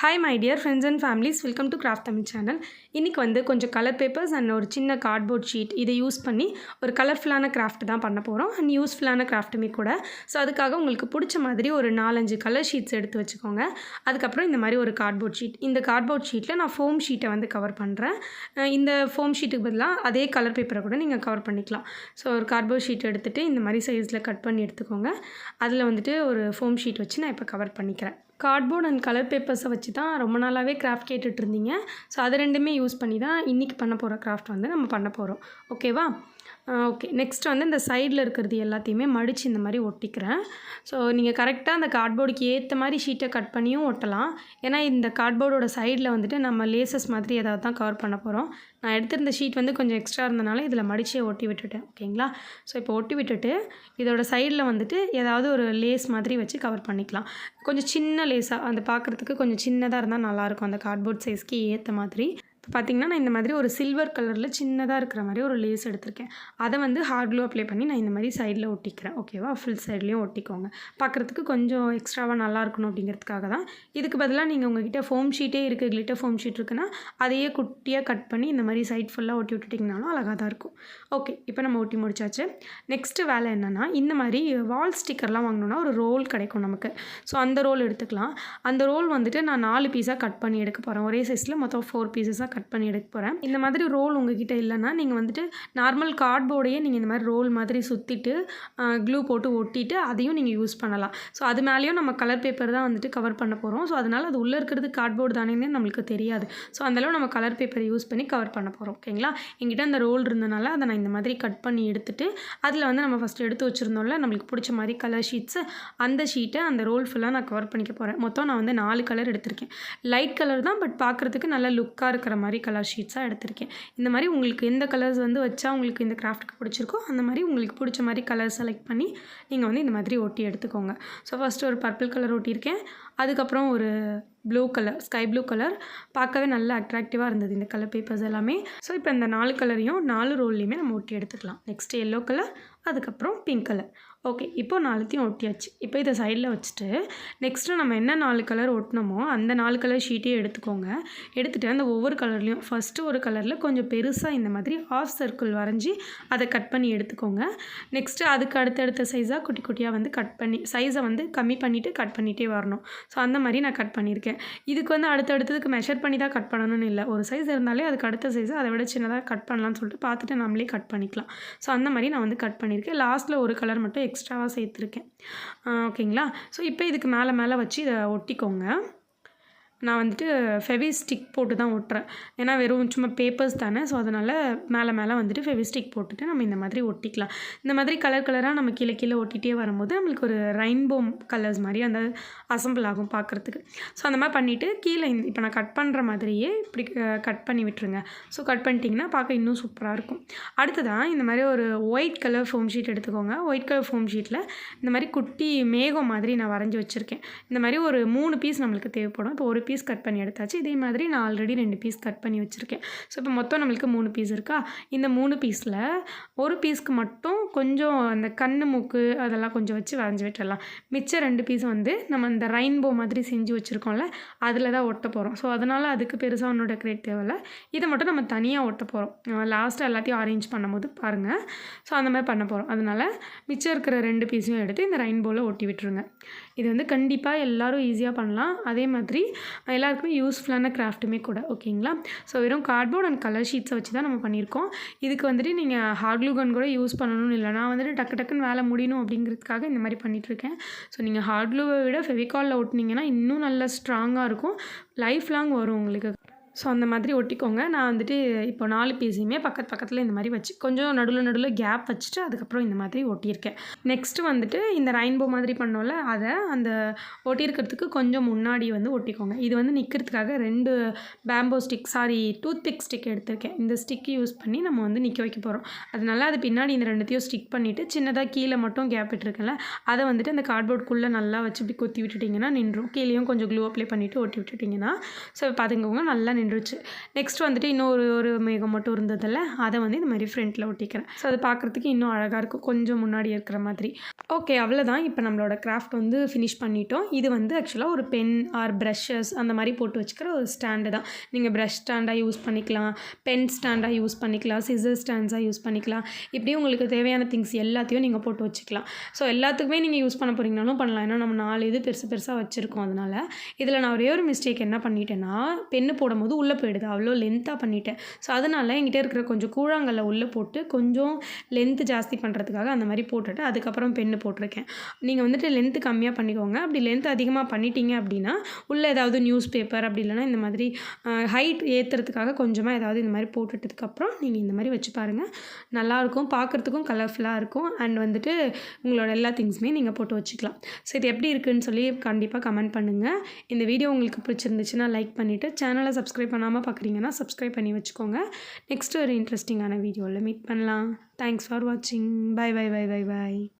Hi my dear friends and families welcome to craft Tamil channel இன்றைக்கி வந்து கொஞ்சம் colour papers and ஒரு சின்ன கார்ட்போர்ட் ஷீட் இதை யூஸ் பண்ணி ஒரு கலர்ஃபுல்லான கிராஃப்ட் தான் பண்ண போகிறோம் அண்ட் யூஸ்ஃபுல்லான கிராஃப்ட்டுமே கூட. ஸோ அதுக்காக உங்களுக்கு பிடிச்ச மாதிரி ஒரு நாலஞ்சு கலர் ஷீட்ஸ் எடுத்து வச்சுக்கோங்க. அதுக்கப்புறம் இந்த மாதிரி ஒரு கார்ட்போர்ட் ஷீட் இந்த கார்ட்போர்ட் ஷீட்டில் நான் ஃபோம் ஷீட்டை வந்து கவர் பண்ணுறேன் இந்த ஃபோம் ஷீட்டுக்கு பதிலாக அதே கலர் பேப்பரை கூட நீங்கள் கவர் பண்ணிக்கலாம். ஸோ ஒரு கார்ட்போர்ட் ஷீட் எடுத்துகிட்டு இந்த மாதிரி சைஸில் கட் பண்ணி எடுத்துக்கோங்க. அதில் வந்துட்டு ஒரு ஃபோம் ஷீட் வச்சு நான் இப்போ கவர் பண்ணிக்கிறேன். கார்ட்போர்ட் அண்ட் கலர் பேப்பர்ஸை வச்சு தான் ரொம்ப நாளாகவே கிராஃப்ட் கேட்டுட்ருந்தீங்க ஸோ அது ரெண்டுமே யூஸ் பண்ணி தான் இன்றைக்கி பண்ண போகிற கிராஃப்ட் வந்து நம்ம பண்ண போகிறோம் ஓகேவா ஓகே நெக்ஸ்ட் வந்து இந்த சைடில் இருக்கிறது எல்லாத்தையுமே மடித்து இந்த மாதிரி ஒட்டிக்கிறேன். ஸோ நீங்கள் கரெக்டாக அந்த கார்ட்போர்டுக்கு ஏற்ற மாதிரி ஷீட்டை கட் பண்ணியும் ஒட்டலாம். ஏன்னா இந்த கார்ட்போர்டோட சைடில் வந்துட்டு நம்ம லேசஸ் மாதிரி ஏதாவது தான் கவர் பண்ண போகிறோம் நான் எடுத்திருந்த ஷீட் வந்து கொஞ்சம் எக்ஸ்ட்ரா இருந்தனால இதில் மடிச்சே ஒட்டி விட்டுட்டேன். ஓகேங்களா ஸோ இப்போ ஒட்டி விட்டுட்டு இதோட சைடில் வந்துட்டு ஏதாவது ஒரு லேஸ் மாதிரி வச்சு கவர் பண்ணிக்கலாம். கொஞ்சம் சின்ன லேஸாக அந்த பார்க்குறதுக்கு கொஞ்சம் சின்னதாக இருந்தால் நல்லாயிருக்கும் அந்த கார்ட்போர்ட் சைஸ்க்கு ஏற்ற மாதிரி. இப்போ பார்த்தீங்கன்னா நான் இந்த மாதிரி ஒரு சில்வர் கலரில் சின்னதாக இருக்கிற மாதிரி ஒரு லேஸ் எடுத்திருக்கேன். அதை வந்து ஹார்ட் க்ளூ அப்ளை பண்ணி நான் இந்த மாதிரி சைடில் ஒட்டிக்கிறேன். ஓகேவா ஃபுல் சைட்லேயும் ஒட்டிக்கோங்க. பார்க்குறதுக்கு கொஞ்சம் எக்ஸ்ட்ராவாக நல்லா இருக்கணும் அப்படிங்கிறதுக்காக தான். இதுக்கு பதிலாக நீங்கள் உங்ககிட்ட ஃபோம் ஷீட்டே இருக்குது கிளிட்டர் ஃபோம் ஷீட் இருக்குன்னா அதையே குட்டியாக கட் பண்ணி இந்த மாதிரி சைட் ஃபுல்லாக ஒட்டி விட்டுட்டிங்கனாலும் அழகாக தான் இருக்கும். ஓகே இப்போ நம்ம ஒட்டி முடிச்சாச்சு. நெக்ஸ்ட்டு வேலை என்னென்னா இந்த மாதிரி வால் ஸ்டிக்கர்லாம் வாங்கினோன்னா ஒரு ரோல் கிடைக்கும் நமக்கு. ஸோ அந்த ரோல் எடுத்துக்கலாம். அந்த ரோல் வந்துட்டு நான் நாலு பீஸாக கட் பண்ணி எடுக்க போகிறேன் ஒரே சைஸில் மொத்தம் ஃபோர் பீசஸாக கட் பண்ணி எடுக்க போகிறேன் இந்த மாதிரி ரோல் உங்ககிட்ட இல்லைன்னா நீங்கள் வந்துட்டு நார்மல் கார்ட்போர்டையே நீங்கள் இந்த மாதிரி ரோல் மாதிரி சுற்றிட்டு க்ளூ போட்டு ஒட்டிட்டு அதையும் நீங்கள் யூஸ் பண்ணலாம். ஸோ அது மேலேயும் நம்ம கலர் பேப்பர் தான் வந்துட்டு கவர் பண்ண போகிறோம் ஸோ அதனால் அது உள்ளே இருக்கிறது கார்ட்போர்டு தானேன்னு நம்மளுக்கு தெரியாது. ஸோ அந்தளவு நம்ம கலர் பேப்பரை யூஸ் பண்ணி கவர் பண்ண போகிறோம் ஓகேங்களா எங்கிட்ட அந்த ரோல் இருந்தனால அதை நான் இந்த மாதிரி கட் பண்ணி எடுத்துட்டு அதில் வந்து நம்ம ஃபஸ்ட்டு எடுத்து வச்சுருந்தோம்ல நம்மளுக்கு பிடிச்ச மாதிரி கலர் ஷீட்ஸு அந்த ஷீட்டை அந்த ரோல் ஃபுல்லாக நான் கவர் பண்ணிக்க போகிறேன் மொத்தம் நான் வந்து நாலு கலர் எடுத்திருக்கேன். லைட் கலர் தான் பட் பார்க்குறதுக்கு நல்ல லுக்காக இருக்கிற மாதிரி மாதிரி கலர் ஷீட்ஸாக எடுத்திருக்கேன். இந்த மாதிரி உங்களுக்கு எந்த கலர்ஸ் வந்து வச்சா உங்களுக்கு இந்த கிராஃப்ட்டுக்கு பிடிச்சிருக்கோ அந்த மாதிரி உங்களுக்கு பிடிச்ச மாதிரி கலர் செலக்ட் பண்ணி நீங்கள் வந்து இந்த மாதிரி ஒட்டி எடுத்துக்கோங்க. ஸோ ஃபஸ்ட்டு ஒரு பர்பிள் கலர் ஒட்டியிருக்கேன். அதுக்கப்புறம் ஒரு blue colour sky blue colour பார்க்கவே நல்ல அட்ராக்டிவாக இருந்தது இந்த கலர் பேப்பர்ஸ் எல்லாமே. ஸோ இப்போ இந்த நாலு கலரையும் நாலு ரோல்லையுமே நம்ம ஒட்டி எடுத்துக்கலாம். நெக்ஸ்ட் எல்லோ கலர் அதுக்கப்புறம் பிங்க் கலர் ஓகே இப்போ நாலுத்தையும் ஒட்டியாச்சு. இப்போ இதை சைடில் வச்சுட்டு நெக்ஸ்ட்டு நம்ம என்ன நாலு கலர் ஒட்டினோமோ அந்த நாலு கலர் ஷீட்டையும் எடுத்துக்கோங்க. எடுத்துகிட்டு அந்த ஒவ்வொரு கலர்லேயும் ஃபஸ்ட்டு ஒரு கலரில் கொஞ்சம் பெருசாக இந்த மாதிரி ஆஃப் சர்க்கிள் வரைஞ்சி அதை கட் பண்ணி எடுத்துக்கோங்க. நெக்ஸ்ட்டு அதுக்கு அடுத்தடுத்த சைஸாக குட்டி குட்டியாக வந்து கட் பண்ணி சைஸை வந்து கம்மி பண்ணிவிட்டு கட் பண்ணிகிட்டே வரணும். ஸோ அந்த மாதிரி நான் கட் பண்ணியிருக்கேன். இதுக்கு வந்து அடுத்தடுத்ததுக்கு மெஷர் பண்ணி தான் கட் பண்ணணும்னு இல்லை. ஒரு சைஸ் இருந்தாலே அதுக்கு அடுத்த சைஸை அதை விட சின்னதாக கட் பண்ணலாம்னு சொல்லிட்டு பார்த்துட்டு நம்மளே கட் பண்ணிக்கலாம். ஸோ அந்த மாதிரி நான் வந்து கட் பண்ணியிருக்கேன். லாஸ்ட்டில் ஒரு கலர் மட்டும் எக்ஸ்ட்ராவாக சேர்த்துருக்கேன். ஓகேங்களா ஸோ இப்போ இதுக்கு மேலே மேலே வச்சு இதை ஒட்டிக்கோங்க. நான் வந்துட்டு ஃபெவி ஸ்டிக் போட்டு தான் ஒட்டுறேன். ஏன்னா வெறும் சும்மா பேப்பர்ஸ் தானே ஸோ அதனால் மேலே மேலே வந்துட்டு ஃபெவி ஸ்டிக் போட்டுட்டு நம்ம இந்த மாதிரி ஒட்டிக்கலாம். இந்த மாதிரி கலர் கலராக நம்ம கீழே கீழே ஒட்டிகிட்டே வரும்போது நம்மளுக்கு ஒரு ரெயின்போ கலர்ஸ் மாதிரி அந்த அசம்பிள் ஆகும் பார்க்குறதுக்கு. ஸோ அந்த மாதிரி பண்ணிவிட்டு கீழே இப்போ நான் கட் பண்ணுற மாதிரியே இப்படி கட் பண்ணி விட்டுருங்க. ஸோ கட் பண்ணிட்டிங்கன்னா பார்க்க இன்னும் சூப்பராக இருக்கும். அடுத்ததான் இந்த மாதிரி ஒரு ஒயிட் கலர் ஃபோம் ஷீட் எடுத்துக்கோங்க. ஒயிட் கலர் ஃபோம் ஷீட்டில் இந்த மாதிரி குட்டி மேகம் மாதிரி நான் வரைஞ்சி வச்சுருக்கேன். இந்த மாதிரி ஒரு மூணு பீஸ் நம்மளுக்கு தேவைப்படும். இப்போ ஒரு பீஸ் கட் பண்ணி எடுத்தாச்சு. இதே மாதிரி நான் ஆல்ரெடி ரெண்டு பீஸ் கட் பண்ணி வச்சுருக்கேன். ஸோ இப்போ மொத்தம் நம்மளுக்கு மூணு பீஸ் இருக்கா? இந்த மூணு பீஸில் ஒரு பீஸ்க்கு மட்டும் கொஞ்சம் அந்த கண்ணு மூக்கு அதெல்லாம் கொஞ்சம் வச்சு வரைஞ்சி விட்டுடலாம் மிச்சம் ரெண்டு பீஸ் வந்து நம்ம இந்த ரெயின்போ மாதிரி செஞ்சு வச்சுருக்கோம்ல அதில் தான் ஒட்ட போகிறோம் ஸோ அதனால் அதுக்கு பெருசாக ஒன்றும் டெக்கரேட் தேவையில்ல. இதை மட்டும் நம்ம தனியாக ஒட்ட போகிறோம் லாஸ்ட்டாக எல்லாத்தையும் அரேஞ்ச் பண்ணும்போது பாருங்கள் ஸோ அந்த மாதிரி பண்ண போகிறோம் அதனால் மிச்சம் இருக்கிற ரெண்டு பீஸையும் எடுத்து இந்த ரெயின்போவில் ஒட்டி விட்டுருங்க. இது வந்து கண்டிப்பாக எல்லோரும் ஈஸியாக பண்ணலாம். அதே மாதிரி எல்லாருக்குமே யூஸ்ஃபுல்லான கிராஃப்ட்டுமே கூட ஓகேங்களா ஸோ வெறும் கார்ட்போர்ட் அண்ட் கலர் ஷீட்ஸை வச்சு தான் நம்ம பண்ணியிருக்கோம். இதுக்கு வந்துட்டு நீங்கள் ஹார்ட்லூகன் கன் கூட யூஸ் பண்ணணும்னு இல்லை நான் வந்துட்டு டக்கு டக்குன்னு வேலை முடியணும் அப்படிங்கிறதுக்காக இந்த மாதிரி பண்ணிகிட்ருக்கேன் ஸோ நீங்கள் ஹார்ட்லூவை விட ஃபெவிகாலில் ஒட்டினீங்கன்னா இன்னும் நல்லா ஸ்ட்ராங்காக இருக்கும். லைஃப் லாங் வரும் உங்களுக்கு. ஸோ அந்த மாதிரி ஒட்டிக்கோங்க. நான் வந்துட்டு இப்போ நாலு பீஸையுமே பக்கத்து பக்கத்தில் இந்த மாதிரி வச்சு கொஞ்சம் நடுவில் நடுவில் கேப் வச்சுட்டு அதுக்கப்புறம் இந்த மாதிரி ஒட்டியிருக்கேன். நெக்ஸ்ட்டு வந்துட்டு இந்த ரெயின்போ மாதிரி பண்ணோம்ல அதை அந்த ஒட்டியிருக்கிறதுக்கு கொஞ்சம் முன்னாடி வந்து ஒட்டிக்கோங்க. இது வந்து நிற்கிறதுக்காக ரெண்டு bamboo stick sorry toothpick stick எடுத்திருக்கேன். இந்த ஸ்டிக் யூஸ் பண்ணி நம்ம வந்து நிற்க வைக்க போகிறோம் அதனால அது பின்னாடி இந்த ரெண்டுத்தையும் ஸ்டிக் பண்ணிவிட்டு சின்னதாக கீழே மட்டும் கேப் விட்டுருக்கேன்ல அதை வந்துட்டு அந்த கார்ட்போர்டுக்குள்ளே நல்லா வச்சு இப்படி குத்தி விட்டுட்டிங்கன்னா நின்றும். கீழேயும் கொஞ்சம் க்ளூ அப்ளை பண்ணிவிட்டு ஒட்டி விட்டுட்டிங்கன்னா ஸோ பார்த்துக்கோங்க நல்லா நின்று நின்றுச்சு. நெக்ஸ்ட் வந்துட்டு இன்னொரு ஒரு மேகம் மட்டும் இருந்ததில்ல அதை வந்து இந்த மாதிரி ஃப்ரண்ட்டில் ஒட்டிக்கிறேன். ஸோ அது பார்க்குறதுக்கு இன்னும் அழகாக இருக்கும். கொஞ்சம் முன்னாடி இருக்கிற மாதிரி. ஓகே அவ்வளோதான் இப்போ நம்மளோட கிராஃப்ட் வந்து ஃபினிஷ் பண்ணிட்டோம். இது வந்து ஆக்சுவலாக ஒரு பென் ஆர் ப்ரஷஸ் அந்த மாதிரி போட்டு வச்சுக்கிற ஒரு ஸ்டாண்டு தான். நீங்கள் ப்ரஷ் ஸ்டாண்டாக யூஸ் பண்ணிக்கலாம். பென் ஸ்டாண்டாக யூஸ் பண்ணிக்கலாம். சிசர் ஸ்டாண்ட்ஸாக யூஸ் பண்ணிக்கலாம். இப்படி உங்களுக்கு தேவையான திங்ஸ் எல்லாத்தையும் நீங்கள் போட்டு வச்சுக்கலாம். ஸோ எல்லாத்துக்குமே நீங்கள் யூஸ் பண்ண போகிறீங்கனாலும் பண்ணலாம். ஏன்னா நம்ம நாலு இது பெருசு பெருசாக வச்சுருக்கோம். அதனால் இதில் நான் ஒரே ஒரு மிஸ்டேக் என்ன பண்ணிட்டேன்னா பென்னு போடும்போது உள்ளே போயிடுது. அவ்வளோ லென்த்தாக பண்ணிட்டேன். ஸோ அதனால் என்கிட்ட இருக்கிற கொஞ்சம் கூழாங்கல்ல உள்ளே போட்டு கொஞ்சம் லென்த்து ஜாஸ்தி பண்ணுறதுக்காக அந்த மாதிரி போட்டுட்டு அதுக்கப்புறம் பென்னு போட்டிருக்கேன். நீங்கள் வந்துட்டு லென்த்து கம்மியாக பண்ணிக்கோங்க. அப்படி லென்த் அதிகமாக பண்ணிட்டீங்க அப்படின்னா உள்ளே ஏதாவது நியூஸ் பேப்பர் அப்படி இல்லைன்னா இந்த மாதிரி ஹைட் ஏற்றுறதுக்காக கொஞ்சமாக ஏதாவது இந்த மாதிரி போட்டுட்டதுக்கப்புறம் நீங்கள் இந்த மாதிரி வச்சு பாருங்கள் நல்லாயிருக்கும். பார்க்குறதுக்கும் கலர்ஃபுல்லாக இருக்கும். அண்ட் வந்துட்டு உங்களோட எல்லா திங்ஸுமே நீங்கள் போட்டு வச்சுக்கலாம். ஸோ இது எப்படி இருக்குதுன்னு சொல்லி கண்டிப்பாக கமெண்ட் பண்ணுங்கள் இந்த வீடியோ உங்களுக்கு பிடிச்சிருந்துச்சுன்னா லைக் பண்ணிவிட்டு சேனலை சப்ஸ்கிரைப் பண்ணாமல் பார்க்குறீங்கன்னா சப்ஸ்கிரைப் பண்ணி வச்சுக்கோங்க. நெக்ஸ்ட் ஒரு இன்ட்ரெஸ்டிங்கான வீடியோவில் மீட் பண்ணலாம். தேங்க்ஸ் ஃபார் வாட்சிங் bye bye bye bye bye